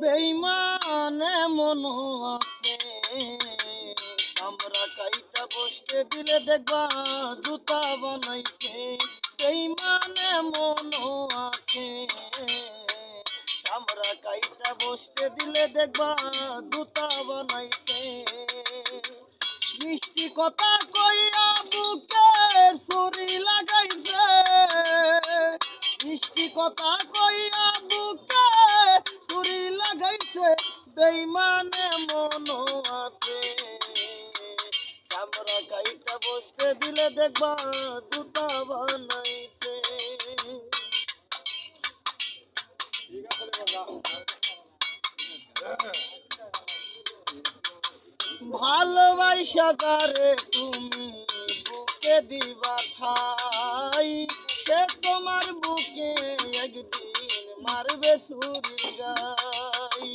বেইমানে মন আছে। আমরা কাইটা বসতে দিলে দেখবা জুতা বানাইছে। বেইমানে মন আছে। আমরা কাইটা বসতে দিলে দেখবা জুতা বানাইছে। মিষ্টি কথা কইয়া বুকে ছুরি লাগাইছে। মিষ্টি কথা কইয়া বুকে ছুরি লাগাইছে, বেইমানে মন আছে। আমরা কাইটা বসতে দিলে দেখবা জুতা বানাইছে। ভালোবাসা তারে তুমি বুকে দিবা ঠাই সে তোমার বুকে একদিন মারবে ছুরি গাই।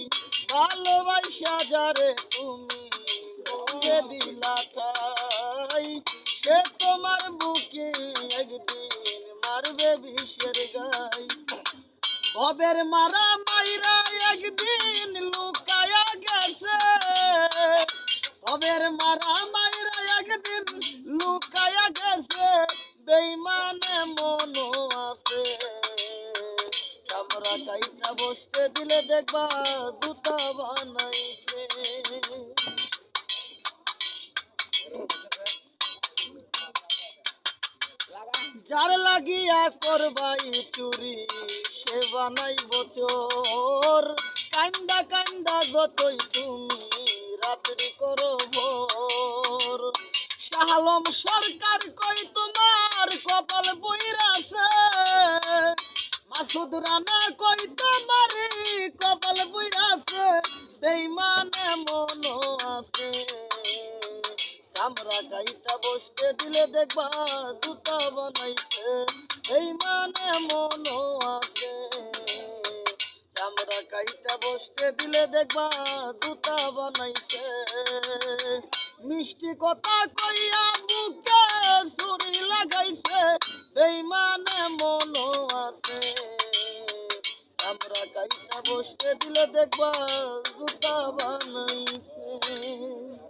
ভালোবাসা যারে তুমি বুকে দিলা ঠাই সে তোমার বুকে একদিন মারবে বিষের গাই। ভবের মারা মাইরা একদিন লুকায়া গেছে। বসতে দিলে দেখবা বানাইছে। যার লাগিয়া করবাই চুরি, সে বানাই বছর কান্দা কান্দা যতই তুমি রাত্রি করো ভোর। সরকার কই তোমার মাসুদ রানা কই তোমার? কপাল বইরাছে বেইমানে মন আছে। চামড়া গাইটা বসতে দিলে দেখবা জুতা বানাইছে এই মানে মন আছে। চামড়া গাইটা বসতে দিলে দেখবা জুতা বানাইছে। মিষ্টি কথা কইয়া বুকে ছুরি লাগাইছে বেইমানে বসতে দিলে দেখবা জুতা বানাইছে।